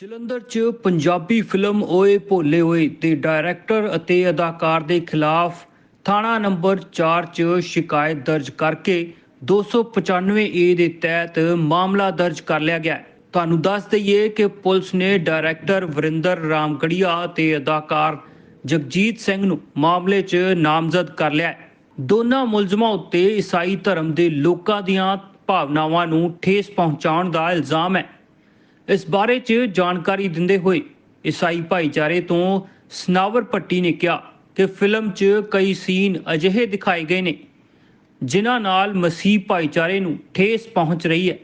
ਜਲੰਧਰ 'ਚ ਪੰਜਾਬੀ ਫਿਲਮ ਓਏ ਭੋਲੇ ਓਏ ਦੇ ਡਾਇਰੈਕਟਰ ਅਤੇ ਅਦਾਕਾਰ ਦੇ ਖਿਲਾਫ ਥਾਣਾ ਨੰਬਰ 4 'ਚ ਸ਼ਿਕਾਇਤ ਦਰਜ ਕਰਕੇ 295 ਏ ਦੇ ਤਹਿਤ ਮਾਮਲਾ ਦਰਜ ਕਰ ਲਿਆ ਗਿਆ ਤੁਹਾਨੂੰ ਦੱਸ ਦਈਏ ਕਿ ਪੁਲਿਸ ਨੇ ਡਾਇਰੈਕਟਰ ਵਰਿੰਦਰ ਰਾਮਗੜੀਆ ਅਤੇ ਅਦਾਕਾਰ ਜਗਜੀਤ ਸਿੰਘ ਨੂੰ ਮਾਮਲੇ 'ਚ ਨਾਮਜ਼ਦ ਕਰ ਲਿਆ ਦੋਨਾਂ ਮੁਲਜ਼ਮਾਂ ਉੱਤੇ ਈਸਾਈ ਧਰਮ ਦੇ ਲੋਕਾਂ ਦੀਆਂ ਭਾਵਨਾਵਾਂ ਨੂੰ ਠੇਸ ਪਹੁੰਚਾਉਣ ਦਾ ਇਲਜ਼ਾਮ ਹੈ। ਇਸ ਬਾਰੇ 'ਚ ਜਾਣਕਾਰੀ ਦਿੰਦੇ ਹੋਏ ਈਸਾਈ ਭਾਈਚਾਰੇ ਤੋਂ ਸਨਾਵਰ ਪੱਟੀ ਨੇ ਕਿਹਾ ਕਿ ਫਿਲਮ 'ਚ ਕਈ ਸੀਨ ਅਜਿਹੇ ਦਿਖਾਏ ਗਏ ਨੇ, ਜਿਨ੍ਹਾਂ ਨਾਲ ਮਸੀਹ ਭਾਈਚਾਰੇ ਨੂੰ ਠੇਸ ਪਹੁੰਚ ਰਹੀ ਹੈ।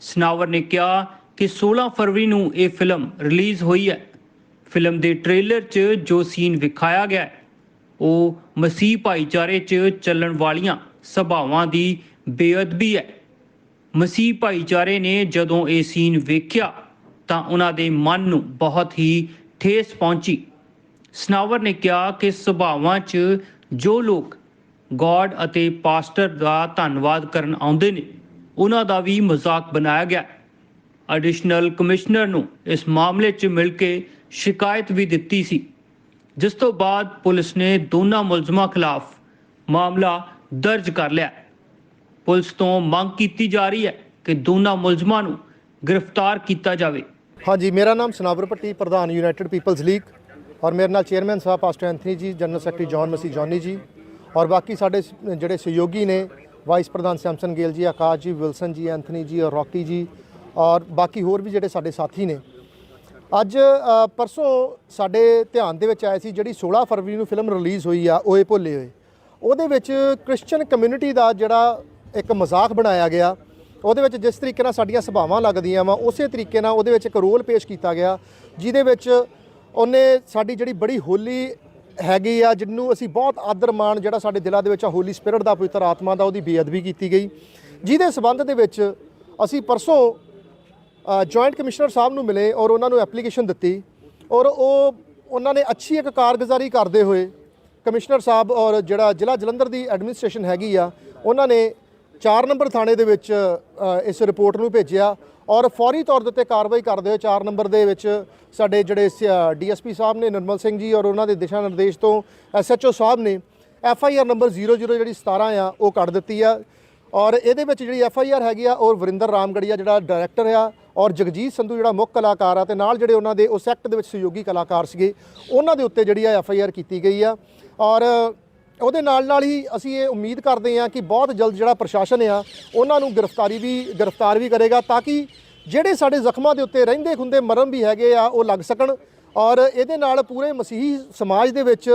ਸਨਾਵਰ ਨੇ ਕਿਹਾ ਕਿ 16 ਫਰਵਰੀ ਨੂੰ ਇਹ ਫਿਲਮ ਰਿਲੀਜ਼ ਹੋਈ ਹੈ। ਫਿਲਮ ਦੇ ਟ੍ਰੇਲਰ 'ਚ ਜੋ ਸੀਨ ਵਿਖਾਇਆ ਗਿਆ ਹੈ, ਉਹ ਮਸੀਹ ਭਾਈਚਾਰੇ 'ਚ ਚੱਲਣ ਵਾਲੀਆਂ ਸਭਾਵਾਂ ਦੀ ਬੇਅਦਬੀ ਹੈ। ਮਸੀਹ ਭਾਈਚਾਰੇ ਨੇ ਜਦੋਂ ਇਹ ਸੀਨ ਵੇਖਿਆ ਤਾਂ ਉਹਨਾਂ ਦੇ ਮਨ ਨੂੰ ਬਹੁਤ ਹੀ ਠੇਸ ਪਹੁੰਚੀ। ਸਨਾਵਰ ਨੇ ਕਿਹਾ ਕਿ ਸੁਭਾਵਾਂ 'ਚ ਜੋ ਲੋਕ ਗੋਡ ਅਤੇ ਪਾਸਟਰ ਦਾ ਧੰਨਵਾਦ ਕਰਨ ਆਉਂਦੇ ਨੇ, ਉਹਨਾਂ ਦਾ ਵੀ ਮਜ਼ਾਕ ਬਣਾਇਆ ਗਿਆ। ਐਡੀਸ਼ਨਲ ਕਮਿਸ਼ਨਰ ਨੂੰ ਇਸ ਮਾਮਲੇ 'ਚ ਮਿਲ ਕੇ ਸ਼ਿਕਾਇਤ ਵੀ ਦਿੱਤੀ ਸੀ। ਜਿਸ ਤੋਂ ਬਾਅਦ ਪੁਲਿਸ ਨੇ ਦੋਨਾਂ ਮੁਲਜ਼ਮਾਂ ਖਿਲਾਫ ਮਾਮਲਾ ਦਰਜ ਕਰ ਲਿਆ। ਪੁਲਿਸ ਤੋਂ ਮੰਗ ਕੀਤੀ ਜਾ ਰਹੀ ਹੈ ਕਿ ਦੋਨਾਂ ਮੁਲਜ਼ਮਾਂ ਨੂੰ ਗ੍ਰਿਫਤਾਰ ਕੀਤਾ ਜਾਵੇ। ਹਾਂਜੀ, ਮੇਰਾ ਨਾਮ ਸਨਾਵਰ ਪੱਟੀ ਪ੍ਰਧਾਨ ਯੂਨਾਈਟਿਡ ਪੀਪਲਸ ਲੀਗ ਔਰ ਮੇਰੇ ਨਾਲ ਚੇਅਰਮੈਨ ਸਾਹਿਬ pastor Anthony ji general secretary John Masih Johnny ji. ਔਰ ਬਾਕੀ ਸਾਡੇ ਸ- ਜਿਹੜੇ ਸਹਿਯੋਗੀ ਨੇ ਵਾਈਸ ਪ੍ਰਧਾਨ ਸੈਮਸਨ ਗੇਲ ਜੀ ਆਕਾਸ਼ ਜੀ ਵਿਲਸਨ ਜੀ ਐਂਥਨੀ ਜੀ, ਔਰ ਰੌਕੀ ਜੀ। ਔਰ ਬਾਕੀ ਹੋਰ ਵੀ ਜਿਹੜੇ ਸਾਡੇ ਸਾਥੀ ਨੇ। ਅੱਜ ਪਰਸੋਂ ਸਾਡੇ ਧਿਆਨ ਦੇ ਵਿੱਚ ਆਇਆ ਸੀ, ਜਿਹੜੀ 16 ਫਰਵਰੀ ਨੂੰ ਫਿਲਮ ਰਿਲੀਜ਼ ਹੋਈ ਆ ਓਏ ਭੋਲੇ ਹੋਏ। ਉਹਦੇ ਵਿੱਚ ਕ੍ਰਿਸਚੀਅਨ ਕਮਿਊਨਿਟੀ ਦਾ ਜਿਹੜਾ ਇੱਕ ਮਜ਼ਾਕ ਬਣਾਇਆ ਗਿਆ। ਉਹਦੇ ਵਿੱਚ ਜਿਸ ਤਰੀਕੇ ਨਾਲ ਸਾਡੀਆਂ ਸਭਾਵਾਂ ਲੱਗਦੀਆਂ ਵਾ, ਉਸੇ ਤਰੀਕੇ ਨਾਲ ਉਹਦੇ ਵਿੱਚ ਇੱਕ ਰੋਲ ਪੇਸ਼ ਕੀਤਾ ਗਿਆ, ਜਿਹਦੇ ਵਿੱਚ ਉਹਨੇ ਸਾਡੀ ਜਿਹੜੀ ਬੜੀ ਹੋਲੀ ਹੈਗੀ ਆ, ਜਿਹਨੂੰ ਅਸੀਂ ਬਹੁਤ ਆਦਰ ਮਾਣ ਜਿਹੜਾ ਸਾਡੇ ਦਿਲਾਂ ਦੇ ਵਿੱਚ ਆ ਹੋਲੀ ਸਪਿਰਿਟ ਦਾ, ਪਵਿੱਤਰ ਆਤਮਾ ਦਾ, ਉਹਦੀ ਬੇਅਦਬੀ ਕੀਤੀ ਗਈ। ਜਿਹਦੇ ਸਬੰਧ ਦੇ ਵਿੱਚ ਅਸੀਂ ਪਰਸੋਂ ਜੁਆਇੰਟ ਕਮਿਸ਼ਨਰ ਸਾਹਿਬ ਨੂੰ ਮਿਲੇ ਔਰ ਉਹਨਾਂ ਨੂੰ ਐਪਲੀਕੇਸ਼ਨ ਦਿੱਤੀ ਔਰ ਉਹ, ਉਹਨਾਂ ਨੇ ਅੱਛੀ ਇੱਕ ਕਾਰਗੁਜ਼ਾਰੀ ਕਰਦੇ ਹੋਏ ਕਮਿਸ਼ਨਰ ਸਾਹਿਬ ਔਰ ਜਿਹੜਾ ਜ਼ਿਲ੍ਹਾ ਜਲੰਧਰ ਦੀ ਐਡਮਿਨਿਸਟ੍ਰੇਸ਼ਨ ਹੈਗੀ ਆ, ਉਹਨਾਂ ਨੇ 4 ਨੰਬਰ ਥਾਣੇ ਦੇ ਵਿੱਚ ਇਸ ਰਿਪੋਰਟ ਨੂੰ ਭੇਜਿਆ ਔਰ ਫੌਰੀ ਤੌਰ ਦੇ ਉੱਤੇ ਕਾਰਵਾਈ ਕਰਦੇ ਹੋਏ 4 ਨੰਬਰ ਦੇ ਵਿੱਚ ਸਾਡੇ ਜਿਹੜੇ ਡੀਐਸਪੀ ਸਾਹਿਬ ਨੇ ਨਿਰਮਲ ਸਿੰਘ ਜੀ ਔਰ ਉਹਨਾਂ ਦੇ ਦਿਸ਼ਾ ਨਿਰਦੇਸ਼ ਤੋਂ ਐਸਐਚਓ ਸਾਹਿਬ ਨੇ ਐਫ ਆਈ ਆਰ ਨੰਬਰ 00 ਜਿਹੜੀ 17 ਆ, ਉਹ ਕੱਢ ਦਿੱਤੀ ਆ। ਔਰ ਇਹਦੇ ਵਿੱਚ ਜਿਹੜੀ ਐਫ ਆਈ ਆਰ ਹੈਗੀ ਆ, ਉਹ ਵਰਿੰਦਰ ਰਾਮਗੜੀਆ ਜਿਹੜਾ ਡਾਇਰੈਕਟਰ ਆ ਔਰ ਜਗਜੀਤ ਸੰਧੂ ਜਿਹੜਾ ਮੁੱਖ ਕਲਾਕਾਰ ਆ ਤੇ ਨਾਲ ਜਿਹੜੇ ਉਹਨਾਂ ਦੇ ਉਸ ਐਕਟ ਦੇ ਵਿੱਚ ਸਹਿਯੋਗੀ ਕਲਾਕਾਰ ਸੀਗੇ, ਉਹਨਾਂ ਦੇ ਉੱਤੇ ਜਿਹੜੀ ਆ ਐਫ ਆਈ ਆਰ ਕੀਤੀ ਗਈ ਆ। ਔਰ ਉਹਦੇ ਨਾਲ ਨਾਲ ਹੀ ਅਸੀਂ ਇਹ ਉਮੀਦ ਕਰਦੇ ਹਾਂ ਕਿ ਬਹੁਤ ਜਲਦ ਜਿਹੜਾ ਪ੍ਰਸ਼ਾਸਨ ਆ, ਉਹਨਾਂ ਨੂੰ ਗ੍ਰਿਫਤਾਰੀ ਵੀ, ਗ੍ਰਿਫਤਾਰ ਵੀ ਕਰੇਗਾ ਤਾਂ ਕਿ ਜਿਹੜੇ ਸਾਡੇ ਜ਼ਖਮਾਂ ਦੇ ਉੱਤੇ ਰਹਿੰਦੇ ਖੁੰਦੇ ਮਰਮ ਵੀ ਹੈਗੇ ਆ, ਉਹ ਲੱਗ ਸਕਣ। ਔਰ ਇਹਦੇ ਨਾਲ ਪੂਰੇ ਮਸੀਹੀ ਸਮਾਜ ਦੇ ਵਿੱਚ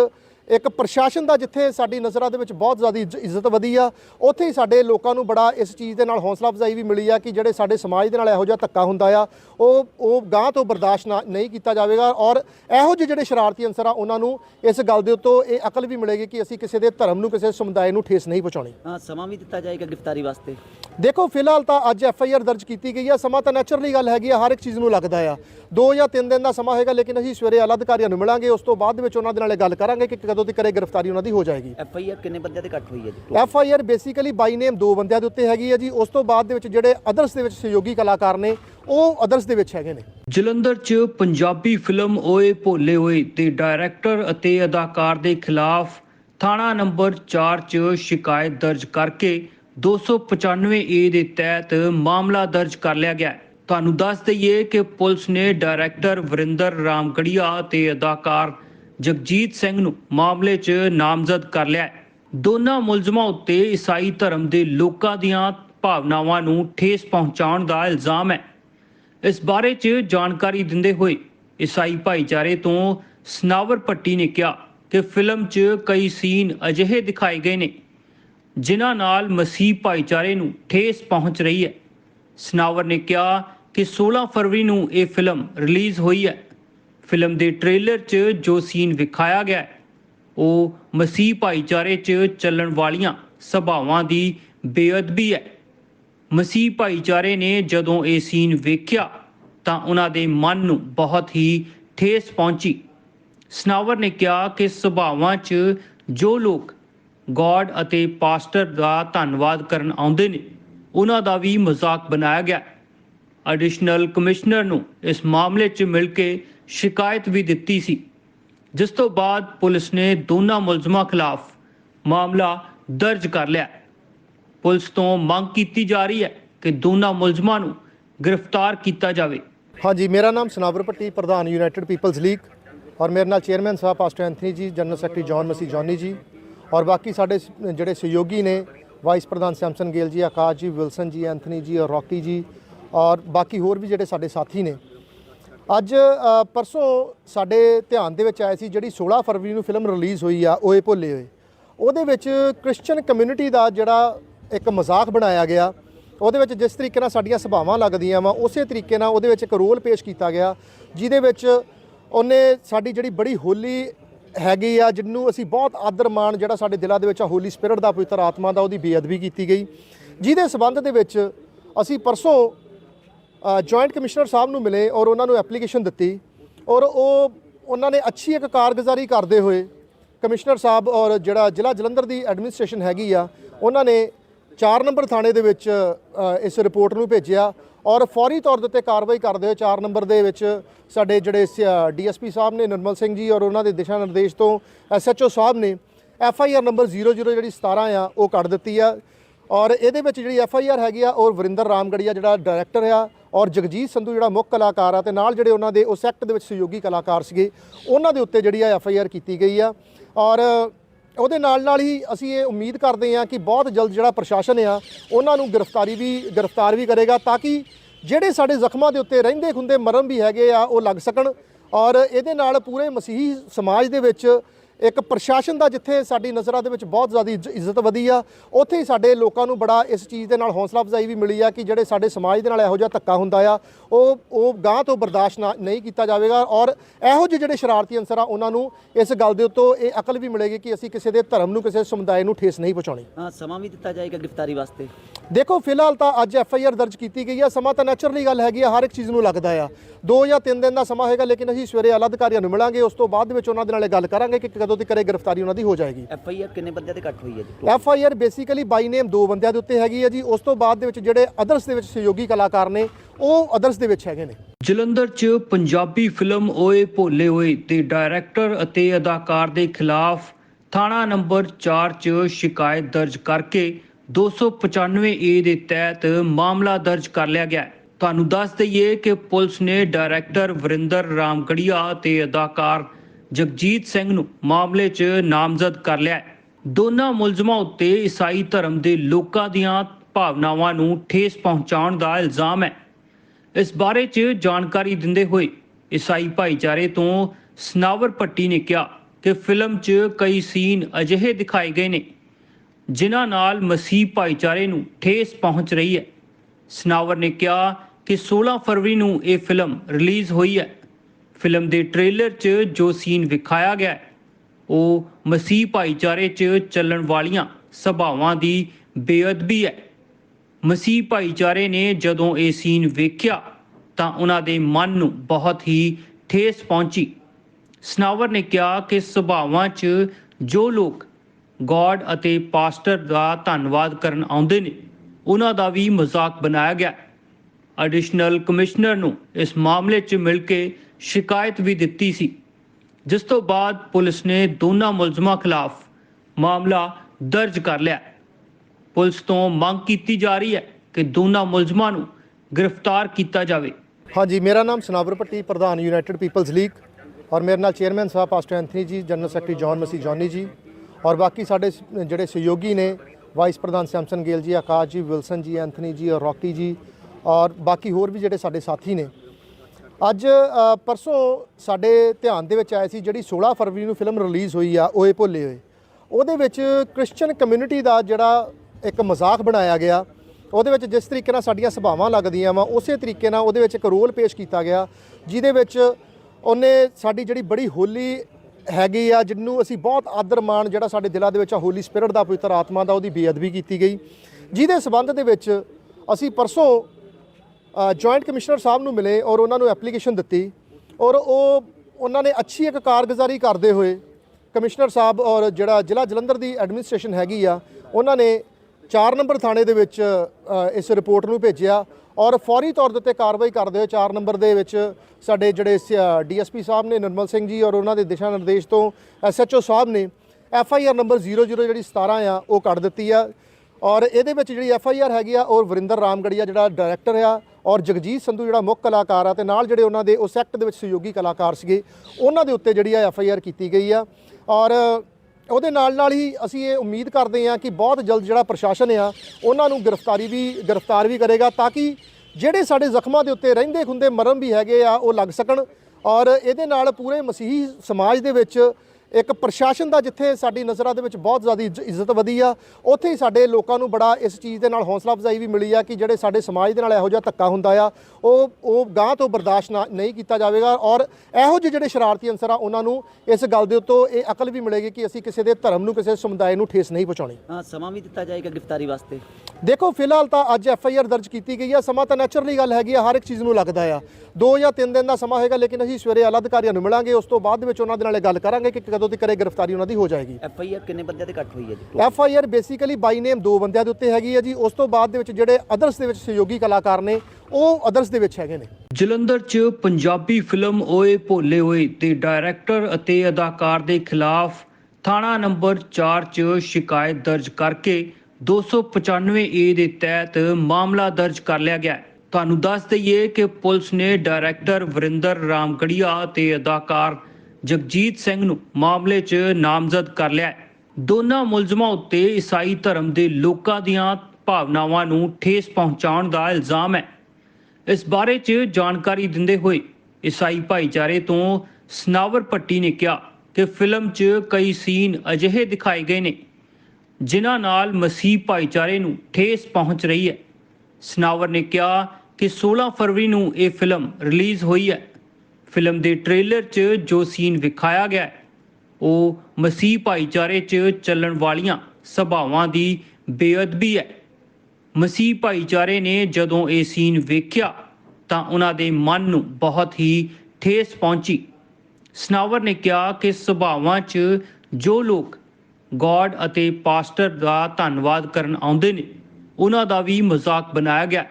ਇੱਕ ਪ੍ਰਸ਼ਾਸਨ ਦਾ ਜਿੱਥੇ ਸਾਡੀ ਨਜ਼ਰਾਂ ਦੇ ਵਿੱਚ ਬਹੁਤ ਜ਼ਿਆਦਾ ਇੱਜ਼- ਇੱਜ਼ਤ ਵਧੀ ਆ ਉੱਥੇ ਹੀ ਸਾਡੇ ਲੋਕਾਂ ਨੂੰ ਬੜਾ ਇਸ ਚੀਜ਼ ਦੇ ਨਾਲ ਹੌਸਲਾ ਅਫਜ਼ਾਈ ਵੀ ਮਿਲੀ ਆ ਕਿ ਜਿਹੜੇ ਸਾਡੇ ਸਮਾਜ ਦੇ ਨਾਲ ਇਹੋ ਜਿਹਾ ਧੱਕਾ ਹੁੰਦਾ ਆ ਉਹ ਉਹ ਗਾਂ ਤੋਂ ਬਰਦਾਸ਼ਤ ਨਹੀਂ ਕੀਤਾ ਜਾਵੇਗਾ ਔਰ ਇਹੋ ਜਿਹੇ ਜਿਹੜੇ ਸ਼ਰਾਰਤੀ ਅੰਸਰ ਆ ਉਹਨਾਂ ਨੂੰ ਇਸ ਗੱਲ ਦੇ ਉੱਤੋਂ ਇਹ ਅਕਲ ਵੀ ਮਿਲੇਗੀ ਕਿ ਅਸੀਂ ਕਿਸੇ ਦੇ ਧਰਮ ਨੂੰ ਕਿਸੇ ਸਮੁਦਾਇ ਨੂੰ ਠੇਸ ਨਹੀਂ ਪਹੁੰਚਾਉਣੀ। ਹਾਂ ਸਮਾਂ ਵੀ ਦਿੱਤਾ ਜਾਏਗਾ ਗ੍ਰਿਫਤਾਰੀ ਵਾਸਤੇ। ਦੇਖੋ ਫਿਲਹਾਲ ਤਾਂ ਅੱਜ ਐਫ ਆਈ ਆਰ ਦਰਜ ਕੀਤੀ ਗਈ ਆ ਸਮਾਂ ਤਾਂ ਨੈਚੁਰਲੀ ਗੱਲ ਹੈਗੀ ਆ ਹਰ ਇੱਕ ਚੀਜ਼ ਨੂੰ ਲੱਗਦਾ ਆ। ਦੋ ਜਾਂ ਤਿੰਨ ਦਿਨ ਦਾ ਸਮਾਂ ਹੋਏਗਾ ਲੇਕਿਨ ਅਸੀਂ ਸਵੇਰੇ ਆਲਾ ਅਧਿਕਾਰੀਆਂ ਨੂੰ ਮਿਲਾਂਗੇ ਉਸ ਤੋਂ ਬਾਅਦ ਦੇ ਵਿੱਚ ਉਹਨਾਂ ਦੇ ਨਾਲੇ ਗੱਲ ਕਰਾਂਗੇ ਕਿ ਕਦੋਂ ਤੱਕ ਇਹ ਗ੍ਰਿਫਤਾਰੀ ਉਹਨਾਂ ਦੀ ਹੋ ਜਾਏਗੀ? ਐਫ ਆਈ ਆਰ ਕਿੰਨੇ ਬੰਦਿਆਂ ਤੇ ਕੱਟ ਹੋਈ ਹੈ ਜੀ? F I R basically by name ਦੋ ਬੰਦਿਆਂ ਦੇ ਉੱਤੇ ਹੈਗੀ ਹੈ ਜੀ। ਉਸ ਤੋਂ ਬਾਅਦ ਦੇ ਵਿੱਚ ਜਿਹੜੇ ਅਦਰਸ ਦੇ ਵਿੱਚ ਸਹਿਯੋਗੀ ਕਲਾਕਾਰ ਨੇ ਉਹ ਅਦਰਸ ਦੇ ਵਿੱਚ ਹੈਗੇ ਨੇ। ਜਲੰਧਰ 'ਚ ਪੰਜਾਬੀ ਫਿਲਮ ਓਏ ਭੋਲੇ ਓਏ ਦੇ ਡਾਇਰੈਕਟਰ ਅਤੇ ਅਦਾਕਾਰ ਦੇ ਖਿਲਾਫ ਥਾਣਾ ਨੰਬਰ 4 'ਚ ਸ਼ਿਕਾਇਤ ਦਰਜ ਕਰਕੇ 295 ਏ ਦੇ ਤਹਿਤ ਮਾਮਲਾ ਦਰਜ ਕਰ ਲਿਆ ਗਿਆ। ਤੁਹਾਨੂੰ ਦੱਸ ਦਈਏ ਕਿ ਪੁਲਿਸ ਨੇ ਡਾਇਰੈਕਟਰ ਵਰਿੰਦਰ ਰਾਮਗੜੀਆ ਅਤੇ ਅਦਾਕਾਰ ਜਗਜੀਤ ਸਿੰਘ ਨੂੰ ਮਾਮਲੇ 'ਚ ਨਾਮਜ਼ਦ ਕਰ ਲਿਆ ਹੈ। ਦੋਨਾਂ ਮੁਲਜ਼ਮਾਂ ਉੱਤੇ ਈਸਾਈ ਧਰਮ ਦੇ ਲੋਕਾਂ ਦੀਆਂ ਭਾਵਨਾਵਾਂ ਨੂੰ ਠੇਸ ਪਹੁੰਚਾਉਣ ਦਾ ਇਲਜ਼ਾਮ ਹੈ। ਇਸ ਬਾਰੇ 'ਚ ਜਾਣਕਾਰੀ ਦਿੰਦੇ ਹੋਏ ਈਸਾਈ ਭਾਈਚਾਰੇ ਤੋਂ ਸਨਾਵਰ ਪੱਟੀ ਨੇ ਕਿਹਾ ਕਿ ਫਿਲਮ 'ਚ ਕਈ ਸੀਨ ਅਜਿਹੇ ਦਿਖਾਏ ਗਏ ਨੇ, ਜਿਨ੍ਹਾਂ ਨਾਲ ਮਸੀਹ ਭਾਈਚਾਰੇ ਨੂੰ ਠੇਸ ਪਹੁੰਚ ਰਹੀ ਹੈ। ਸਨਾਵਰ ਨੇ ਕਿਹਾ ਕਿ 16 ਫਰਵਰੀ ਨੂੰ ਇਹ ਫਿਲਮ ਰਿਲੀਜ਼ ਹੋਈ ਹੈ। ਫਿਲਮ ਦੇ ਟ੍ਰੇਲਰ 'ਚ ਜੋ ਸੀਨ ਵਿਖਾਇਆ ਗਿਆ ਉਹ ਮਸੀਹ ਭਾਈਚਾਰੇ 'ਚ ਚੱਲਣ ਵਾਲੀਆਂ ਸਭਾਵਾਂ ਦੀ ਬੇਅਦਬੀ ਹੈ। ਮਸੀਹ ਭਾਈਚਾਰੇ ਨੇ ਜਦੋਂ ਇਹ ਸੀਨ ਵੇਖਿਆ, ਤਾਂ ਉਹਨਾਂ ਦੇ ਮਨ ਨੂੰ ਬਹੁਤ ਹੀ ਠੇਸ ਪਹੁੰਚੀ। ਸਨਾਵਰ ਨੇ ਕਿਹਾ ਕਿ ਸਭਾਵਾਂ 'ਚ ਜੋ ਲੋਕ ਗੋਡ ਅਤੇ ਪਾਸਟਰ ਦਾ ਧੰਨਵਾਦ ਕਰਨ ਆਉਂਦੇ ਨੇ, ਉਹਨਾਂ ਦਾ ਵੀ ਮਜ਼ਾਕ ਬਣਾਇਆ ਗਿਆ। ਐਡੀਸ਼ਨਲ ਕਮਿਸ਼ਨਰ ਨੂੰ ਇਸ ਮਾਮਲੇ 'ਚ ਮਿਲ ਕੇ ਸ਼ਿਕਾਇਤ ਵੀ ਦਿੱਤੀ ਸੀ। ਜਿਸ ਤੋਂ ਬਾਅਦ ਪੁਲਿਸ ਨੇ ਦੋਨਾਂ ਮੁਲਜ਼ਮਾਂ ਖਿਲਾਫ ਮਾਮਲਾ ਦਰਜ ਕਰ ਲਿਆ। ਪੁਲਿਸ ਤੋਂ ਮੰਗ ਕੀਤੀ ਜਾ ਰਹੀ ਹੈ ਕਿ ਦੋਨਾਂ ਮੁਲਜ਼ਮਾਂ ਨੂੰ ਗ੍ਰਿਫਤਾਰ ਕੀਤਾ ਜਾਵੇ। ਹਾਂਜੀ, ਮੇਰਾ ਨਾਮ ਸਨਾਵਰ ਪੱਟੀ ਪ੍ਰਧਾਨ ਯੂਨਾਈਟਿਡ ਪੀਪਲਸ ਲੀਗ ਔਰ ਮੇਰੇ ਨਾਲ ਚੇਅਰਮੈਨ ਸਾਹਿਬ pastor Anthony ji general secretary John Masih Johnny ji ਔਰ ਬਾਕੀ ਸਾਡੇ ਜਿਹੜੇ ਸਹਿਯੋਗੀ ਨੇ ਵਾਈਸ ਪ੍ਰਧਾਨ ਸੈਮਸਨ ਗੇਲ ਜੀ ਆਕਾਸ਼ ਜੀ ਵਿਲਸਨ ਜੀ ਐਂਥਨੀ ਜੀ ਔਰ ਰੌਕੀ ਜੀ ਔਰ ਬਾਕੀ ਹੋਰ ਵੀ ਜਿਹੜੇ ਸਾਡੇ ਸਾਥੀ ਨੇ ਅੱਜ ਪਰਸੋਂ ਸਾਡੇ ਧਿਆਨ ਦੇ ਵਿੱਚ ਆਇਆ ਸੀ ਜਿਹੜੀ 16 ਫਰਵਰੀ ਨੂੰ ਫਿਲਮ ਰਿਲੀਜ਼ ਹੋਈ ਆ, ਓਏ ਭੋਲੇ ਹੋਏ ਉਹਦੇ ਵਿੱਚ ਕ੍ਰਿਸਚੀਅਨ ਕਮਿਊਨਿਟੀ ਦਾ ਜਿਹੜਾ ਇੱਕ ਮਜ਼ਾਕ ਬਣਾਇਆ ਗਿਆ। ਉਹਦੇ ਵਿੱਚ ਜਿਸ ਤਰੀਕੇ ਨਾਲ ਸਾਡੀਆਂ ਸੁਭਾਵਾਂ ਲੱਗਦੀਆਂ ਵਾ, ਉਸੇ ਤਰੀਕੇ ਨਾਲ ਉਹਦੇ ਵਿੱਚ ਇੱਕ ਰੋਲ ਪੇਸ਼ ਕੀਤਾ ਗਿਆ, ਜਿਹਦੇ ਵਿੱਚ ਉਹਨੇ ਸਾਡੀ ਜਿਹੜੀ ਬੜੀ ਹੋਲੀ ਹੈਗੀ ਆ, ਜਿਹਨੂੰ ਅਸੀਂ ਬਹੁਤ ਆਦਰ ਮਾਣ ਜਿਹੜਾ ਸਾਡੇ ਦਿਲਾਂ ਦੇ ਵਿੱਚ ਆ, ਹੋਲੀ ਸਪਿਰਿਟ ਦਾ ਪਵਿੱਤਰ ਆਤਮਾ ਦਾ, ਉਹਦੀ ਬੇਅਦਬੀ ਕੀਤੀ ਗਈ। ਜਿਹਦੇ ਸਬੰਧ ਦੇ ਵਿੱਚ ਅਸੀਂ ਪਰਸੋਂ ਜੁਆਇੰਟ ਕਮਿਸ਼ਨਰ ਸਾਹਿਬ ਨੂੰ ਮਿਲੇ ਔਰ ਉਹਨਾਂ ਨੂੰ ਐਪਲੀਕੇਸ਼ਨ ਦਿੱਤੀ ਔਰ ਉਹ ਉਹਨਾਂ ਨੇ ਅੱਛੀ ਇੱਕ ਕਾਰਗੁਜ਼ਾਰੀ ਕਰਦੇ ਹੋਏ ਕਮਿਸ਼ਨਰ ਸਾਹਿਬ ਔਰ ਜਿਹੜਾ ਜ਼ਿਲ੍ਹਾ ਜਲੰਧਰ ਦੀ ਐਡਮਿਨਿਸਟ੍ਰੇਸ਼ਨ ਹੈਗੀ ਆ, ਉਹਨਾਂ ਨੇ 4 ਨੰਬਰ ਥਾਣੇ ਦੇ ਵਿੱਚ ਇਸ ਰਿਪੋਰਟ ਨੂੰ ਭੇਜਿਆ ਔਰ ਫੌਰੀ ਤੌਰ ਦੇ ਉੱਤੇ ਕਾਰਵਾਈ ਕਰਦੇ ਹੋਏ 4 ਨੰਬਰ ਦੇ ਵਿੱਚ ਸਾਡੇ ਜਿਹੜੇ ਡੀਐਸਪੀ ਸਾਹਿਬ ਨੇ ਨਿਰਮਲ ਸਿੰਘ ਜੀ ਔਰ ਉਹਨਾਂ ਦੇ ਦਿਸ਼ਾ ਨਿਰਦੇਸ਼ ਤੋਂ ਐਸਐਚਓ ਸਾਹਿਬ ਨੇ ਐਫ ਆਈ ਆਰ ਨੰਬਰ 00 ਜਿਹੜੀ 17 ਆ, ਉਹ ਕੱਢ ਦਿੱਤੀ ਆ। ਔਰ ਇਹਦੇ ਵਿੱਚ ਜਿਹੜੀ ਐਫ ਆਈ ਆਰ ਹੈਗੀ ਆ, ਉਹ ਵਰਿੰਦਰ ਰਾਮਗੜੀਆ ਜਿਹੜਾ ਡਾਇਰੈਕਟਰ ਆ, ਔਰ ਜਗਜੀਤ ਸੰਧੂ ਜਿਹੜਾ ਮੁੱਖ ਕਲਾਕਾਰ ਆ, ਤੇ ਨਾਲ ਜਿਹੜੇ ਉਹਨਾਂ ਦੇ ਉਸ ਐਕਟ ਦੇ ਵਿੱਚ ਸਹਿਯੋਗੀ ਕਲਾਕਾਰ ਸੀਗੇ, ਉਹਨਾਂ ਦੇ ਉੱਤੇ ਜਿਹੜੀ ਆ ਐਫ ਆਈ ਆਰ ਕੀਤੀ ਗਈ ਆ। ਔਰ ਉਹਦੇ ਨਾਲ ਨਾਲ ਹੀ ਅਸੀਂ ਇਹ ਉਮੀਦ ਕਰਦੇ ਹਾਂ ਕਿ ਬਹੁਤ ਜਲਦ ਜਿਹੜਾ ਪ੍ਰਸ਼ਾਸਨ ਆ, ਉਹਨਾਂ ਨੂੰ ਗ੍ਰਿਫਤਾਰੀ ਵੀ, ਗ੍ਰਿਫਤਾਰ ਵੀ ਕਰੇਗਾ ਤਾਂ ਕਿ ਜਿਹੜੇ ਸਾਡੇ ਜ਼ਖਮਾਂ ਦੇ ਉੱਤੇ ਰਹਿੰਦੇ ਖੁੰਦੇ ਮਰਮ ਵੀ ਹੈਗੇ ਆ, ਉਹ ਲੱਗ ਸਕਣ। ਔਰ ਇਹਦੇ ਨਾਲ ਪੂਰੇ ਮਸੀਹੀ ਸਮਾਜ ਦੇ ਵਿੱਚ ਇੱਕ ਪ੍ਰਸ਼ਾਸਨ ਦਾ ਜਿੱਥੇ ਸਾਡੀ ਨਜ਼ਰਾਂ ਦੇ ਵਿੱਚ ਬਹੁਤ ਜ਼ਿਆਦਾ ਇੱਜ਼- ਇੱਜ਼ਤ ਵਧੀ ਆ, ਉੱਥੇ ਹੀ ਸਾਡੇ ਲੋਕਾਂ ਨੂੰ ਬੜਾ ਇਸ ਚੀਜ਼ ਦੇ ਨਾਲ ਹੌਸਲਾ ਅਫਜ਼ਾਈ ਵੀ ਮਿਲੀ ਆ ਕਿ ਜਿਹੜੇ ਸਾਡੇ ਸਮਾਜ ਦੇ ਨਾਲ ਇਹੋ ਜਿਹਾ ਧੱਕਾ ਹੁੰਦਾ ਆ, ਉਹ ਉਹ ਗਾਂ ਤੋਂ ਬਰਦਾਸ਼ਤ ਨਾ- ਨਹੀਂ ਕੀਤਾ ਜਾਵੇਗਾ ਔਰ ਇਹੋ ਜਿਹੇ ਜਿਹੜੇ ਸ਼ਰਾਰਤੀ ਅੰਸਰ ਆ, ਉਹਨਾਂ ਨੂੰ ਇਸ ਗੱਲ ਦੇ ਉੱਤੋਂ ਇਹ ਅਕਲ ਵੀ ਮਿਲੇਗੀ ਕਿ ਅਸੀਂ ਕਿਸੇ ਦੇ ਧਰਮ ਨੂੰ, ਕਿਸੇ ਸਮੁਦਾਇ ਨੂੰ ਠੇਸ ਨਹੀਂ ਪਹੁੰਚਾਉਣੀ। ਹਾਂ, ਸਮਾਂ ਵੀ ਦਿੱਤਾ ਜਾਏਗਾ ਗ੍ਰਿਫਤਾਰੀ ਵਾਸਤੇ। ਦੇਖੋ ਫਿਲਹਾਲ ਤਾਂ ਅੱਜ ਐਫ ਆਈ ਆਰ ਦਰਜ ਕੀਤੀ ਗਈ ਆ ਸਮਾਂ ਤਾਂ ਨੈਚੁਰਲੀ ਗੱਲ ਹੈਗੀ ਆ ਹਰ ਇੱਕ ਚੀਜ਼ ਨੂੰ ਲੱਗਦਾ ਆ। ਦੋ ਜਾਂ ਤਿੰਨ ਦਿਨ ਦਾ ਸਮਾਂ ਹੋਏਗਾ ਲੇਕਿਨ ਅਸੀਂ ਸਵੇਰੇ ਆਲਾ ਅਧਿਕਾਰੀਆਂ ਨੂੰ ਮਿਲਾਂਗੇ। ਉਸ ਤੋਂ ਬਾਅਦ ਦੇ ਵਿੱਚ ਉਹਨਾਂ ਦੇ ਨਾਲੇ ਗੱਲ ਕਰਾਂਗੇ ਕਿ ਕਦੋਂ ਤੱਕ ਕਰੇ ਗ੍ਰਿਫਤਾਰੀ ਉਹਨਾਂ ਦੀ ਹੋ ਜਾਏਗੀ। ਐਫ ਆਈ ਆਰ ਕਿੰਨੇ ਬੰਦਿਆਂ ਤੇ ਕੱਟ ਹੋਈ ਹੈ ਜੀ? F I R basically by name ਦੋ ਬੰਦਿਆਂ ਦੇ ਉੱਤੇ ਹੈਗੀ ਹੈ ਜੀ। ਉਸ ਤੋਂ ਬਾਅਦ ਦੇ ਵਿੱਚ ਜਿਹੜੇ ਅਦਰਸ ਦੇ ਵਿੱਚ ਸਹਿਯੋਗੀ ਕਲਾਕਾਰ ਨੇ ਉਹ ਅਦਰਸ ਦੇ ਵਿੱਚ ਹੈਗੇ ਨੇ। ਜਲੰਧਰ 'ਚ ਪੰਜਾਬੀ ਫਿਲਮ ਓਏ ਭੋਲੇ ਹੋਏ ਤੇ ਡਾਇਰੈਕਟਰ ਅਤੇ ਅਦਾਕਾਰ ਦੇ ਖਿਲਾਫ ਥਾਣਾ ਨੰਬਰ 4 'ਚ ਸ਼ਿਕਾਇਤ ਦਰਜ ਕਰਕੇ 295 ਏ ਦੇ ਤਹਿਤ ਮਾਮਲਾ ਦਰਜ ਕਰ ਲਿਆ ਗਿਆ ਹੈ। ਤੁਹਾਨੂੰ ਦੱਸ ਦਈਏ ਕਿ ਪੁਲਿਸ ਨੇ ਡਾਇਰੈਕਟਰ ਵਰਿੰਦਰ ਰਾਮਗੜੀਆ ਤੇ ਅਦਾਕਾਰ ਜਗਜੀਤ ਸਿੰਘ ਨੂੰ ਮਾਮਲੇ 'ਚ ਨਾਮਜ਼ਦ ਕਰ ਲਿਆ ਹੈ। ਦੋਨਾਂ ਮੁਲਜ਼ਮਾਂ ਉੱਤੇ ਈਸਾਈ ਧਰਮ ਦੇ ਲੋਕਾਂ ਦੀਆਂ ਭਾਵਨਾਵਾਂ ਨੂੰ ਠੇਸ ਪਹੁੰਚਾਉਣ ਦਾ ਇਲਜ਼ਾਮ ਹੈ ਇਸ ਬਾਰੇ 'ਚ ਜਾਣਕਾਰੀ ਦਿੰਦੇ ਹੋਏ ਈਸਾਈ ਭਾਈਚਾਰੇ ਤੋਂ ਸਨਾਵਰ ਪੱਟੀ ਨੇ ਕਿਹਾ ਕਿ ਫਿਲਮ 'ਚ ਕਈ ਸੀਨ ਅਜਿਹੇ ਦਿਖਾਏ ਗਏ ਨੇ ਜਿਨ੍ਹਾਂ ਨਾਲ ਮਸੀਹ ਭਾਈਚਾਰੇ ਨੂੰ ਠੇਸ ਪਹੁੰਚ ਰਹੀ ਹੈ। ਸਨਾਵਰ ਨੇ ਕਿਹਾ ਕਿ 16 ਫਰਵਰੀ ਨੂੰ ਇਹ ਫਿਲਮ ਰਿਲੀਜ਼ ਹੋਈ ਹੈ। ਫਿਲਮ ਦੇ ਟ੍ਰੇਲਰ 'ਚ ਜੋ ਸੀਨ ਵਿਖਾਇਆ ਗਿਆ ਉਹ ਮਸੀਹ ਭਾਈਚਾਰੇ 'ਚ ਚੱਲਣ ਵਾਲੀਆਂ ਸਭਾਵਾਂ ਦੀ ਬੇਅਦਬੀ ਹੈ। ਮਸੀਹ ਭਾਈਚਾਰੇ ਨੇ ਜਦੋਂ ਇਹ ਸੀਨ ਵੇਖਿਆ, ਤਾਂ ਉਹਨਾਂ ਦੇ ਮਨ ਨੂੰ ਬਹੁਤ ਹੀ ਠੇਸ ਪਹੁੰਚੀ। ਸਨਾਵਰ ਨੇ ਕਿਹਾ ਕਿ ਸਭਾਵਾਂ 'ਚ ਜੋ ਲੋਕ ਗੋਡ ਅਤੇ ਪਾਸਟਰ ਦਾ ਧੰਨਵਾਦ ਕਰਨ ਆਉਂਦੇ ਨੇ। ਉਹਨਾਂ ਦਾ ਵੀ ਮਜ਼ਾਕ ਬਣਾਇਆ ਗਿਆ। ਐਡੀਸ਼ਨਲ ਕਮਿਸ਼ਨਰ ਨੂੰ ਇਸ ਮਾਮਲੇ 'ਚ ਮਿਲ ਕੇ ਸ਼ਿਕਾਇਤ ਵੀ ਦਿੱਤੀ ਸੀ। ਜਿਸ ਤੋਂ ਬਾਅਦ ਪੁਲਿਸ ਨੇ ਦੋਨਾਂ ਮੁਲਜ਼ਮਾਂ ਖਿਲਾਫ ਮਾਮਲਾ ਦਰਜ ਕਰ ਲਿਆ। ਪੁਲਿਸ ਤੋਂ ਮੰਗ ਕੀਤੀ ਜਾ ਰਹੀ ਹੈ ਕਿ ਦੋਨਾਂ ਮੁਲਜ਼ਮਾਂ ਨੂੰ ਗ੍ਰਿਫਤਾਰ ਕੀਤਾ ਜਾਵੇ। ਹਾਂਜੀ, ਮੇਰਾ ਨਾਮ ਸਨਾਵਰ ਪੱਟੀ ਪ੍ਰਧਾਨ ਯੂਨਾਈਟਿਡ ਪੀਪਲਸ ਲੀਗ ਔਰ ਮੇਰੇ ਨਾਲ ਚੇਅਰਮੈਨ ਸਾਹਿਬ pastor Anthony ji general secretary John Masih Johnny ji. ਔਰ ਬਾਕੀ ਸਾਡੇ ਸ- ਜਿਹੜੇ ਸਹਿਯੋਗੀ ਨੇ ਵਾਈਸ ਪ੍ਰਧਾਨ ਸੈਮਸਨ ਗੇਲ ਜੀ ਆਕਾਸ਼ ਜੀ ਵਿਲਸਨ ਜੀ ਐਂਥਨੀ ਜੀ, ਔਰ ਰੌਕੀ ਜੀ, ਔਰ ਬਾਕੀ ਹੋਰ ਵੀ ਜਿਹੜੇ ਸਾਡੇ ਸਾਥੀ ਨੇ। ਅੱਜ ਪਰਸੋਂ ਸਾਡੇ ਧਿਆਨ ਦੇ ਵਿੱਚ ਆਇਆ ਸੀ ਜਿਹੜੀ 16 ਫਰਵਰੀ ਨੂੰ ਫਿਲਮ ਰਿਲੀਜ਼ ਹੋਈ ਆ, ਓਏ ਭੁੱਲੇ ਹੋਏ ਉਹਦੇ ਵਿੱਚ ਕ੍ਰਿਸਚੀਅਨ ਕਮਿਊਨਿਟੀ ਦਾ ਜਿਹੜਾ ਇੱਕ ਮਜ਼ਾਕ ਬਣਾਇਆ ਗਿਆ। ਉਹਦੇ ਵਿੱਚ ਜਿਸ ਤਰੀਕੇ ਨਾਲ ਸਾਡੀਆਂ ਸੁਭਾਵਾਂ ਲੱਗਦੀਆਂ ਵਾ, ਉਸੇ ਤਰੀਕੇ ਨਾਲ ਉਹਦੇ ਵਿੱਚ ਇੱਕ ਰੋਲ ਪੇਸ਼ ਕੀਤਾ ਗਿਆ, ਜਿਹਦੇ ਵਿੱਚ ਉਹਨੇ ਸਾਡੀ ਜਿਹੜੀ ਬੜੀ ਹੋਲੀ ਹੈਗੀ ਆ ਜਿਹਨੂੰ ਅਸੀਂ ਬਹੁਤ ਆਦਰ ਮਾਣ ਜਿਹੜਾ ਸਾਡੇ ਦਿਲਾਂ ਦੇ ਵਿੱਚ ਆ ਹੋਲੀ ਸਪਿਰਿਟ ਦਾ ਪਵਿੱਤਰ ਆਤਮਾ ਦਾ ਉਹਦੀ ਬੇਅਦਬੀ ਕੀਤੀ ਗਈ। ਜਿਹਦੇ ਸਬੰਧ ਦੇ ਵਿੱਚ ਅਸੀਂ ਪਰਸੋਂ ਜੁਆਇੰਟ ਕਮਿਸ਼ਨਰ ਸਾਹਿਬ ਨੂੰ ਮਿਲੇ ਔਰ ਉਹਨਾਂ ਨੂੰ ਐਪਲੀਕੇਸ਼ਨ ਦਿੱਤੀ ਔਰ ਉਹ, ਉਹਨਾਂ ਨੇ ਅੱਛੀ ਇੱਕ ਕਾਰਗੁਜ਼ਾਰੀ ਕਰਦੇ ਹੋਏ ਕਮਿਸ਼ਨਰ ਸਾਹਿਬ ਔਰ ਜਿਹੜਾ ਜ਼ਿਲ੍ਹਾ ਜਲੰਧਰ ਦੀ ਐਡਮਿਨਿਸਟ੍ਰੇਸ਼ਨ ਹੈਗੀ ਆ, ਉਹਨਾਂ ਨੇ 4 ਨੰਬਰ ਥਾਣੇ ਦੇ ਵਿੱਚ ਇਸ ਰਿਪੋਰਟ ਨੂੰ ਭੇਜਿਆ ਔਰ ਫੌਰੀ ਤੌਰ ਦੇ ਉੱਤੇ ਕਾਰਵਾਈ ਕਰਦੇ ਹੋਏ 4 ਨੰਬਰ ਦੇ ਵਿੱਚ ਸਾਡੇ ਜਿਹੜੇ ਡੀਐਸਪੀ ਸਾਹਿਬ ਨੇ ਨਿਰਮਲ ਸਿੰਘ ਜੀ ਔਰ ਉਹਨਾਂ ਦੇ ਦਿਸ਼ਾ ਨਿਰਦੇਸ਼ ਤੋਂ ਐਸਐਚਓ ਸਾਹਿਬ ਨੇ ਐਫ ਆਈ ਆਰ ਨੰਬਰ 00 ਜਿਹੜੀ 17 ਆ, ਉਹ ਕੱਢ ਦਿੱਤੀ ਆ ਔਰ ਇਹਦੇ ਵਿੱਚ ਜਿਹੜੀ ਐਫ ਆਈ ਆਰ ਹੈਗੀ ਆ, ਉਹ ਵਰਿੰਦਰ ਰਾਮਗੜੀਆ ਜਿਹੜਾ ਡਾਇਰੈਕਟਰ ਆ ਔਰ ਜਗਜੀਤ ਸੰਧੂ ਜਿਹੜਾ ਮੁੱਖ ਕਲਾਕਾਰ ਆ ਤੇ ਨਾਲ ਜਿਹੜੇ ਉਹਨਾਂ ਦੇ ਉਸ ਐਕਟ ਦੇ ਵਿੱਚ ਸਹਿਯੋਗੀ ਕਲਾਕਾਰ ਸੀਗੇ, ਉਹਨਾਂ ਦੇ ਉੱਤੇ ਜਿਹੜੀ ਆ ਐਫ ਆਈ ਆਰ ਕੀਤੀ ਗਈ ਆ ਔਰ ਉਹਦੇ ਨਾਲ ਨਾਲ ਹੀ ਅਸੀਂ ਇਹ ਉਮੀਦ ਕਰਦੇ ਹਾਂ ਕਿ ਬਹੁਤ ਜਲਦ ਜਿਹੜਾ ਪ੍ਰਸ਼ਾਸਨ ਆ, ਉਹਨਾਂ ਨੂੰ ਗ੍ਰਿਫਤਾਰੀ ਵੀ, ਗ੍ਰਿਫਤਾਰ ਵੀ ਕਰੇਗਾ ਤਾਂ ਕਿ ਜਿਹੜੇ ਸਾਡੇ ਜ਼ਖਮਾਂ ਦੇ ਉੱਤੇ ਰਹਿੰਦੇ ਖੁੰਦੇ ਮਰਮ ਵੀ ਹੈਗੇ ਆ, ਉਹ ਲੱਗ ਸਕਣ ਔਰ ਇਹਦੇ ਨਾਲ ਪੂਰੇ ਮਸੀਹੀ ਸਮਾਜ ਦੇ ਵਿੱਚ ਇੱਕ ਪ੍ਰਸ਼ਾਸਨ ਦਾ ਜਿੱਥੇ ਸਾਡੀ ਨਜ਼ਰਾਂ ਦੇ ਵਿੱਚ ਬਹੁਤ ਜ਼ਿਆਦਾ ਇੱਜ਼- ਇੱਜ਼ਤ ਵਧੀ ਆ, ਉੱਥੇ ਹੀ ਸਾਡੇ ਲੋਕਾਂ ਨੂੰ ਬੜਾ ਇਸ ਚੀਜ਼ ਦੇ ਨਾਲ ਹੌਸਲਾ ਅਫਜ਼ਾਈ ਵੀ ਮਿਲੀ ਆ ਕਿ ਜਿਹੜੇ ਸਾਡੇ ਸਮਾਜ ਦੇ ਨਾਲ ਇਹੋ ਜਿਹਾ ਧੱਕਾ ਹੁੰਦਾ ਆ, ਉਹ ਉਹ ਗਾਂ ਤੋਂ ਬਰਦਾਸ਼ਤ ਨਾ- ਨਹੀਂ ਕੀਤਾ ਜਾਵੇਗਾ ਔਰ ਇਹੋ ਜਿਹੇ ਜਿਹੜੇ ਸ਼ਰਾਰਤੀ ਅਨਸਰ ਆ, ਉਹਨਾਂ ਨੂੰ ਇਸ ਗੱਲ ਦੇ ਉੱਤੋਂ ਇਹ ਅਕਲ ਵੀ ਮਿਲੇਗੀ ਕਿ ਅਸੀਂ ਕਿਸੇ ਦੇ ਧਰਮ ਨੂੰ, ਕਿਸੇ ਸਮੁਦਾਇ ਨੂੰ ਠੇਸ ਨਹੀਂ ਪਹੁੰਚਾਉਣੀ। ਹਾਂ, ਸਮਾਂ ਵੀ ਦਿੱਤਾ ਜਾਏਗਾ ਗ੍ਰਿਫਤਾਰੀ ਵਾਸਤੇ। ਦੇਖੋ ਫਿਲਹਾਲ ਤਾਂ ਅੱਜ ਐਫ ਆਈ ਆਰ ਦਰਜ ਕੀਤੀ ਗਈ ਆ ਸਮਾਂ ਤਾਂ ਨੈਚੁਰਲੀ ਗੱਲ ਹੈਗੀ ਆ ਹਰ ਇੱਕ ਚੀਜ਼ ਨੂੰ ਲੱਗਦਾ ਆ। ਦੋ ਜਾਂ ਤਿੰਨ ਦਿਨ ਦਾ ਸਮਾਂ ਹੋਏਗਾ ਲੇਕਿਨ ਅਸੀਂ ਸਵੇਰੇ ਆਲਾ ਅਧਿਕਾਰੀਆਂ ਨੂੰ ਮਿਲਾਂਗੇ ਉਸ ਤੋਂ ਬਾਅਦ ਦੇ ਵਿੱਚ ਉਹਨਾਂ ਦੇ ਨਾਲ ਗੱਲ ਕਰਾਂਗੇ ਕਿ ਕਦੋਂ ਤੱਕ ਇਹ ਗ੍ਰਿਫਤਾਰੀ ਉਹਨਾਂ ਦੀ ਹੋ ਜਾਏਗੀ। ਐਫ ਆਈ ਆਰ ਕਿੰਨੇ ਬੰਦਿਆਂ ਤੇ ਕੱਟ ਹੋਈ ਹੈ ਜੀ? F I R basically by name ਦੋ ਬੰਦਿਆਂ ਦੇ ਉੱਤੇ ਹੈਗੀ ਹੈ ਜੀ। ਉਸ ਤੋਂ ਬਾਅਦ ਦੇ ਵਿੱਚ ਜਿਹੜੇ ਅਦਰਸ ਦੇ ਵਿੱਚ ਸਹਿਯੋਗੀ ਕਲਾਕਾਰ ਨੇ ਉਹ ਅਦਰਸ ਦੇ ਵਿੱਚ ਹੈਗੇ ਨੇ। ਜਲੰਧਰ 'ਚ ਪੰਜਾਬੀ ਫਿਲਮ ਓਏ ਭੋਲੇ ਹੋਏ ਤੇ ਡਾਇਰੈਕਟਰ ਅਤੇ ਅਦਾਕਾਰ ਦੇ ਖਿਲਾਫ ਥਾਣਾ ਨੰਬਰ 4 'ਚ ਸ਼ਿਕਾਇਤ ਦਰਜ ਕਰਕੇ 295 ਏ ਦੇ ਤਹਿਤ ਮਾਮਲਾ ਦਰਜ ਕਰ ਲਿਆ ਗਿਆ ਹੈ। ਤੁਹਾਨੂੰ ਦੱਸ ਦਈਏ ਕਿ ਪੁਲਿਸ ਨੇ ਡਾਇਰੈਕਟਰ ਵਰਿੰਦਰ ਰਾਮਗੜੀਆ ਤੇ ਅਦਾਕਾਰ ਜਗਜੀਤ ਸਿੰਘ ਨੂੰ ਮਾਮਲੇ 'ਚ ਨਾਮਜ਼ਦ ਕਰ ਲਿਆ ਹੈ। ਦੋਨਾਂ ਮੁਲਜ਼ਮਾਂ ਉੱਤੇ ਈਸਾਈ ਧਰਮ ਦੇ ਲੋਕਾਂ ਦੀਆਂ ਭਾਵਨਾਵਾਂ ਨੂੰ ਠੇਸ ਪਹੁੰਚਾਉਣ ਦਾ ਇਲਜ਼ਾਮ ਹੈ। ਇਸ ਬਾਰੇ 'ਚ ਜਾਣਕਾਰੀ ਦਿੰਦੇ ਹੋਏ ਈਸਾਈ ਭਾਈਚਾਰੇ ਤੋਂ ਸਨਾਵਰ ਪੱਟੀ ਨੇ ਕਿਹਾ ਕਿ ਫਿਲਮ 'ਚ ਕਈ ਸੀਨ ਅਜਿਹੇ ਦਿਖਾਏ ਗਏ ਨੇ ਜਿਨ੍ਹਾਂ ਨਾਲ ਮਸੀਹ ਭਾਈਚਾਰੇ ਨੂੰ ਠੇਸ ਪਹੁੰਚ ਰਹੀ ਹੈ। ਸਨਾਵਰ ਨੇ ਕਿਹਾ ਕਿ 16 ਫਰਵਰੀ ਨੂੰ ਇਹ ਫਿਲਮ ਰਿਲੀਜ਼ ਹੋਈ ਹੈ। ਫਿਲਮ ਦੇ ਟ੍ਰੇਲਰ 'ਚ ਜੋ ਸੀਨ ਵਿਖਾਇਆ ਗਿਆ ਹੈ, ਉਹ ਮਸੀਹ ਭਾਈਚਾਰੇ 'ਚ ਚੱਲਣ ਵਾਲੀਆਂ ਸੁਭਾਵਾਂ ਦੀ ਬੇਅਦਬੀ ਹੈ। ਮਸੀਹ ਭਾਈਚਾਰੇ ਨੇ ਜਦੋਂ ਇਹ ਸੀਨ ਵੇਖਿਆ, ਤਾਂ ਉਹਨਾਂ ਦੇ ਮਨ ਨੂੰ ਬਹੁਤ ਹੀ ਠੇਸ ਪਹੁੰਚੀ। ਸਨਾਵਰ ਨੇ ਕਿਹਾ ਕਿ ਸੁਭਾਵਾਂ 'ਚ ਜੋ ਲੋਕ ਗੋਡ ਅਤੇ ਪਾਸਟਰ ਦਾ ਧੰਨਵਾਦ ਕਰਨ ਆਉਂਦੇ ਨੇ। ਉਹਨਾਂ ਦਾ ਵੀ ਮਜ਼ਾਕ ਬਣਾਇਆ ਗਿਆ।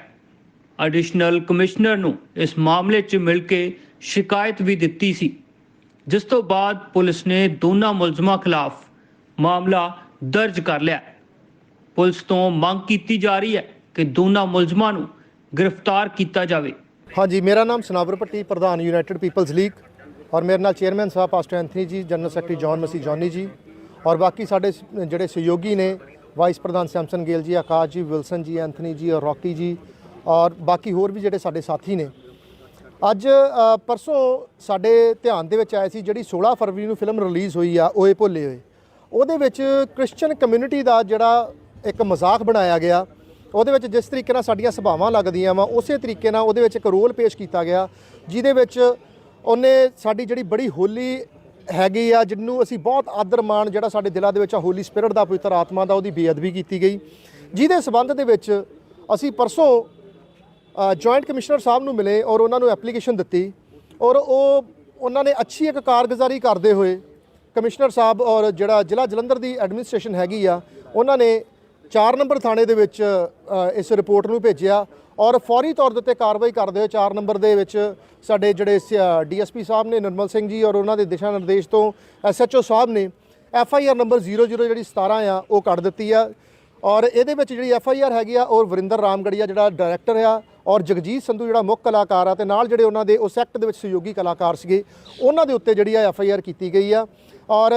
ਐਡੀਸ਼ਨਲ ਕਮਿਸ਼ਨਰ ਨੂੰ ਇਸ ਮਾਮਲੇ 'ਚ ਮਿਲ ਕੇ ਸ਼ਿਕਾਇਤ ਵੀ ਦਿੱਤੀ ਸੀ। ਜਿਸ ਤੋਂ ਬਾਅਦ ਪੁਲਿਸ ਨੇ ਦੋਨਾਂ ਮੁਲਜ਼ਮਾਂ ਖਿਲਾਫ ਮਾਮਲਾ ਦਰਜ ਕਰ ਲਿਆ। ਪੁਲਿਸ ਤੋਂ ਮੰਗ ਕੀਤੀ ਜਾ ਰਹੀ ਹੈ ਕਿ ਦੋਨਾਂ ਮੁਲਜ਼ਮਾਂ ਨੂੰ ਗ੍ਰਿਫਤਾਰ ਕੀਤਾ ਜਾਵੇ। ਹਾਂਜੀ, ਮੇਰਾ ਨਾਮ ਸਨਾਵਰ ਪੱਟੀ ਪ੍ਰਧਾਨ ਯੂਨਾਈਟਿਡ ਪੀਪਲਸ ਲੀਗ ਔਰ ਮੇਰੇ ਨਾਲ ਚੇਅਰਮੈਨ ਸਾਹਿਬ pastor Anthony ji general secretary John Masih Johnny ji. ਔਰ ਬਾਕੀ ਸਾਡੇ ਸ- ਜਿਹੜੇ ਸਹਿਯੋਗੀ ਨੇ ਵਾਈਸ ਪ੍ਰਧਾਨ ਸੈਮਸਨ ਗੇਲ ਜੀ ਆਕਾਸ਼ ਜੀ ਵਿਲਸਨ ਜੀ ਐਂਥਨੀ ਜੀ ਔਰ ਰੌਕੀ ਜੀ ਔਰ ਬਾਕੀ ਹੋਰ ਵੀ ਜਿਹੜੇ ਸਾਡੇ ਸਾਥੀ ਨੇ। ਅੱਜ ਪਰਸੋਂ ਸਾਡੇ ਧਿਆਨ ਦੇ ਵਿੱਚ ਆਇਆ ਸੀ ਜਿਹੜੀ 16 ਫਰਵਰੀ ਨੂੰ ਫਿਲਮ ਰਿਲੀਜ਼ ਹੋਈ ਆ, ਓਏ ਭੋਲੇ ਹੋਏ ਉਹਦੇ ਵਿੱਚ ਕ੍ਰਿਸਚੀਅਨ ਕਮਿਊਨਿਟੀ ਦਾ ਜਿਹੜਾ ਇੱਕ ਮਜ਼ਾਕ ਬਣਾਇਆ ਗਿਆ। ਉਹਦੇ ਵਿੱਚ ਜਿਸ ਤਰੀਕੇ ਨਾਲ ਸਾਡੀਆਂ ਸੁਭਾਵਾਂ ਲੱਗਦੀਆਂ ਵਾ, ਉਸੇ ਤਰੀਕੇ ਨਾਲ ਉਹਦੇ ਵਿੱਚ ਇੱਕ ਰੋਲ ਪੇਸ਼ ਕੀਤਾ ਗਿਆ, ਜਿਹਦੇ ਵਿੱਚ ਉਹਨੇ ਸਾਡੀ ਜਿਹੜੀ ਬੜੀ ਹੋਲੀ ਹੈਗੀ ਆ ਜਿਹਨੂੰ ਅਸੀਂ ਬਹੁਤ ਆਦਰ ਮਾਣ ਜਿਹੜਾ ਸਾਡੇ ਦਿਲਾਂ ਦੇ ਵਿੱਚ ਆ ਹੋਲੀ ਸਪਿਰਿਟ ਦਾ ਪਵਿੱਤਰ ਆਤਮਾ ਦਾ, ਉਹਦੀ ਬੇਅਦਬੀ ਕੀਤੀ ਗਈ। ਜਿਹਦੇ ਸਬੰਧ ਦੇ ਵਿੱਚ ਅਸੀਂ ਪਰਸੋਂ ਜੁਆਇੰਟ ਕਮਿਸ਼ਨਰ ਸਾਹਿਬ ਨੂੰ ਮਿਲੇ ਔਰ ਉਹਨਾਂ ਨੂੰ ਐਪਲੀਕੇਸ਼ਨ ਦਿੱਤੀ ਔਰ ਉਹ, ਉਹਨਾਂ ਨੇ ਅੱਛੀ ਇੱਕ ਕਾਰਗੁਜ਼ਾਰੀ ਕਰਦੇ ਹੋਏ ਕਮਿਸ਼ਨਰ ਸਾਹਿਬ ਔਰ ਜਿਹੜਾ ਜ਼ਿਲ੍ਹਾ ਜਲੰਧਰ ਦੀ ਐਡਮਿਨਿਸਟ੍ਰੇਸ਼ਨ ਹੈਗੀ ਆ, ਉਹਨਾਂ ਨੇ 4 ਨੰਬਰ ਥਾਣੇ ਦੇ ਵਿੱਚ ਇਸ ਰਿਪੋਰਟ ਨੂੰ ਭੇਜਿਆ ਔਰ ਫੌਰੀ ਤੌਰ ਦੇ ਉੱਤੇ ਕਾਰਵਾਈ ਕਰਦੇ ਹੋਏ 4 ਨੰਬਰ ਦੇ ਵਿੱਚ ਸਾਡੇ ਜਿਹੜੇ ਡੀਐਸਪੀ ਸਾਹਿਬ ਨੇ ਨਿਰਮਲ ਸਿੰਘ ਜੀ ਔਰ ਉਹਨਾਂ ਦੇ ਦਿਸ਼ਾ ਨਿਰਦੇਸ਼ ਤੋਂ ਐਸਐਚਓ ਸਾਹਿਬ ਨੇ ਐਫ ਆਈ ਆਰ ਨੰਬਰ 00 ਜਿਹੜੀ 17 ਆ, ਉਹ ਕੱਢ ਦਿੱਤੀ ਆ। ਔਰ ਇਹਦੇ ਵਿੱਚ ਜਿਹੜੀ ਐਫ ਆਈ ਆਰ ਹੈਗੀ ਆ, ਉਹ ਵਰਿੰਦਰ ਰਾਮਗੜੀਆ ਜਿਹੜਾ ਡਾਇਰੈਕਟਰ ਆ ਔਰ ਜਗਜੀਤ ਸੰਧੂ ਜਿਹੜਾ ਮੁੱਖ ਕਲਾਕਾਰ ਆ ਤੇ ਨਾਲ ਜਿਹੜੇ ਉਹਨਾਂ ਦੇ ਉਸ ਐਕਟ ਦੇ ਵਿੱਚ ਸਹਿਯੋਗੀ ਕਲਾਕਾਰ ਸੀਗੇ, ਉਹਨਾਂ ਦੇ ਉੱਤੇ ਜਿਹੜੀ ਆ ਐਫ ਆਈ ਆਰ ਕੀਤੀ ਗਈ ਆ। ਔਰ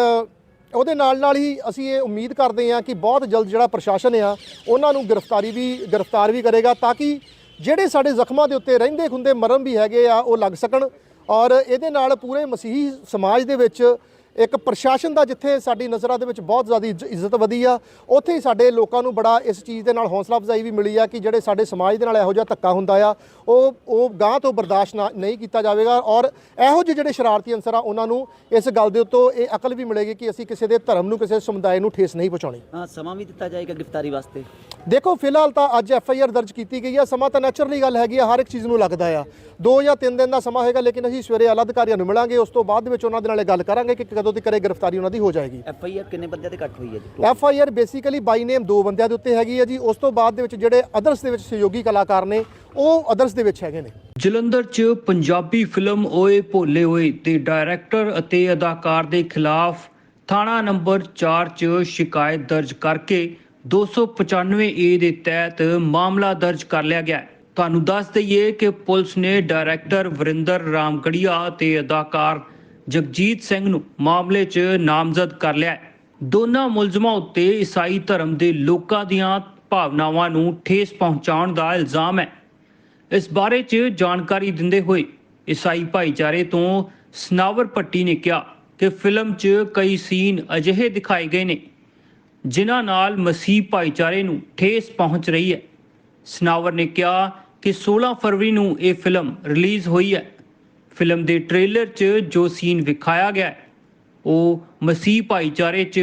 ਉਹਦੇ ਨਾਲ ਨਾਲ ਹੀ ਅਸੀਂ ਇਹ ਉਮੀਦ ਕਰਦੇ ਹਾਂ ਕਿ ਬਹੁਤ ਜਲਦ ਜਿਹੜਾ ਪ੍ਰਸ਼ਾਸਨ ਆ, ਉਹਨਾਂ ਨੂੰ ਗ੍ਰਿਫਤਾਰੀ ਵੀ, ਗ੍ਰਿਫਤਾਰ ਵੀ ਕਰੇਗਾ ਤਾਂ ਕਿ ਜਿਹੜੇ ਸਾਡੇ ਜ਼ਖਮਾਂ ਦੇ ਉੱਤੇ ਰਹਿੰਦੇ ਖੁੰਦੇ ਮਰਮ ਵੀ ਹੈਗੇ ਆ, ਉਹ ਲੱਗ ਸਕਣ। ਔਰ ਇਹਦੇ ਨਾਲ ਪੂਰੇ ਮਸੀਹੀ ਸਮਾਜ ਦੇ ਵਿੱਚ ਇੱਕ ਪ੍ਰਸ਼ਾਸਨ ਦਾ ਜਿੱਥੇ ਸਾਡੀ ਨਜ਼ਰਾਂ ਦੇ ਵਿੱਚ ਬਹੁਤ ਜ਼ਿਆਦਾ ਇੱਜ਼- ਇੱਜ਼ਤ ਵਧੀ ਆ, ਉੱਥੇ ਹੀ ਸਾਡੇ ਲੋਕਾਂ ਨੂੰ ਬੜਾ ਇਸ ਚੀਜ਼ ਦੇ ਨਾਲ ਹੌਸਲਾ ਅਫਜ਼ਾਈ ਵੀ ਮਿਲੀ ਆ ਕਿ ਜਿਹੜੇ ਸਾਡੇ ਸਮਾਜ ਦੇ ਨਾਲ ਇਹੋ ਜਿਹਾ ਧੱਕਾ ਹੁੰਦਾ ਆ, ਉਹ ਉਹ ਗਾਂ ਤੋਂ ਬਰਦਾਸ਼ਤ ਨਾ- ਨਹੀਂ ਕੀਤਾ ਜਾਵੇਗਾ ਔਰ ਇਹੋ ਜਿਹੇ ਜਿਹੜੇ ਸ਼ਰਾਰਤੀ ਅਨਸਰ ਆ, ਉਹਨਾਂ ਨੂੰ ਇਸ ਗੱਲ ਦੇ ਉੱਤੋਂ ਇਹ ਅਕਲ ਵੀ ਮਿਲੇਗੀ ਕਿ ਅਸੀਂ ਕਿਸੇ ਦੇ ਧਰਮ ਨੂੰ, ਕਿਸੇ ਸਮੁਦਾਇ ਨੂੰ ਠੇਸ ਨਹੀਂ ਪਹੁੰਚਾਉਣੀ। ਹਾਂ, ਸਮਾਂ ਵੀ ਦਿੱਤਾ ਜਾਏਗਾ ਗ੍ਰਿਫਤਾਰੀ ਵਾਸਤੇ। ਦੇਖੋ ਫਿਲਹਾਲ ਤਾਂ ਅੱਜ ਐਫ ਆਈ ਆਰ ਦਰਜ ਕੀਤੀ ਗਈ ਹੈ। ਸਮਾਂ ਤਾਂ ਨੈਚੁਰਲੀ ਗੱਲ ਹੈਗੀ ਆ ਹਰ ਇੱਕ ਚੀਜ਼ ਨੂੰ ਲੱਗਦਾ ਆ। ਦੋ ਜਾਂ ਤਿੰਨ ਦਿਨ ਦਾ ਸਮਾਂ ਹੋਏਗਾ ਲੇਕਿਨ ਅਸੀਂ ਸਵੇਰੇ ਆਲਾ ਅਧਿਕਾਰੀਆਂ ਨੂੰ ਮਿਲਾਂਗੇ। ਉਸ ਤੋਂ ਬਾਅਦ ਦੇ ਵਿੱਚ ਉਹਨਾਂ ਦੇ ਨਾਲੇ ਗੱਲ ਕਰਾਂਗੇ ਕਿ ਕਦੋਂ ਤੱਕ ਇਹ ਗ੍ਰਿਫਤਾਰੀ ਉਹਨਾਂ ਦੀ ਹੋ ਜਾਏਗੀ। ਐਫ ਆਈ ਆਰ ਕਿੰਨੇ ਬੰਦਿਆਂ ਤੇ ਕੱਟ ਹੋਈ ਹੈ ਜੀ? F I R basically by name ਦੋ ਬੰਦਿਆਂ ਦੇ ਉੱਤੇ ਹੈਗੀ ਹੈ ਜੀ। ਉਸ ਤੋਂ ਬਾਅਦ ਦੇ ਵਿੱਚ ਜਿਹੜੇ ਅਦਰਸ ਦੇ ਵਿੱਚ ਸਹਿਯੋਗੀ ਕਲਾਕਾਰ ਨੇ ਉਹ ਅਦਰਸ ਦੇ ਵਿੱਚ ਹੈਗੇ ਨੇ। ਜਲੰਧਰ 'ਚ ਪੰਜਾਬੀ ਫਿਲਮ ਓਏ ਭੋਲੇ ਹੋਏ ਤੇ ਡਾਇਰੈਕਟਰ ਅਤੇ ਅਦਾਕਾਰ ਦੇ ਖਿਲਾਫ ਥਾਣਾ ਨੰਬਰ 4 'ਚ ਸ਼ਿਕਾਇਤ ਦਰਜ ਕਰਕੇ 295 ਏ ਦੇ ਤਹਿਤ ਮਾਮਲਾ ਦਰਜ ਕਰ ਲਿਆ ਗਿਆ ਤੁਹਾਨੂੰ ਦੱਸ ਦਈਏ ਕਿ ਪੁਲਿਸ ਨੇ ਡਾਇਰੈਕਟਰ ਵਰਿੰਦਰ ਰਾਮਗੜੀਆ ਤੇ ਅਦਾਕਾਰ ਜਗਜੀਤ ਸਿੰਘ ਨੂੰ ਮਾਮਲੇ 'ਚ ਨਾਮਜ਼ਦ ਕਰ ਲਿਆ ਦੋਨਾਂ ਮੁਲਜ਼ਮਾਂ ਉੱਤੇ ਈਸਾਈ ਧਰਮ ਦੇ ਲੋਕਾਂ ਦੀਆਂ ਭਾਵਨਾਵਾਂ ਨੂੰ ਠੇਸ ਪਹੁੰਚਾਉਣ ਦਾ ਇਲਜ਼ਾਮ ਹੈ। ਇਸ ਬਾਰੇ 'ਚ ਜਾਣਕਾਰੀ ਦਿੰਦੇ ਹੋਏ ਈਸਾਈ ਭਾਈਚਾਰੇ ਤੋਂ ਸਨਾਵਰ ਪੱਟੀ ਨੇ ਕਿਹਾ ਕਿ ਫਿਲਮ 'ਚ ਕਈ ਸੀਨ ਅਜਿਹੇ ਦਿਖਾਏ ਗਏ ਨੇ ਜਿਨ੍ਹਾਂ ਨਾਲ ਮਸੀਹ ਭਾਈਚਾਰੇ ਨੂੰ ਠੇਸ ਪਹੁੰਚ ਰਹੀ ਹੈ। ਸਨਾਵਰ ਨੇ ਕਿਹਾ ਕਿ 16 ਫਰਵਰੀ ਨੂੰ ਇਹ ਫਿਲਮ ਰਿਲੀਜ਼ ਹੋਈ ਹੈ। ਫਿਲਮ ਦੇ ਟ੍ਰੇਲਰ 'ਚ ਜੋ ਸੀਨ ਵਿਖਾਇਆ ਗਿਆ ਉਹ ਮਸੀਹ ਭਾਈਚਾਰੇ 'ਚ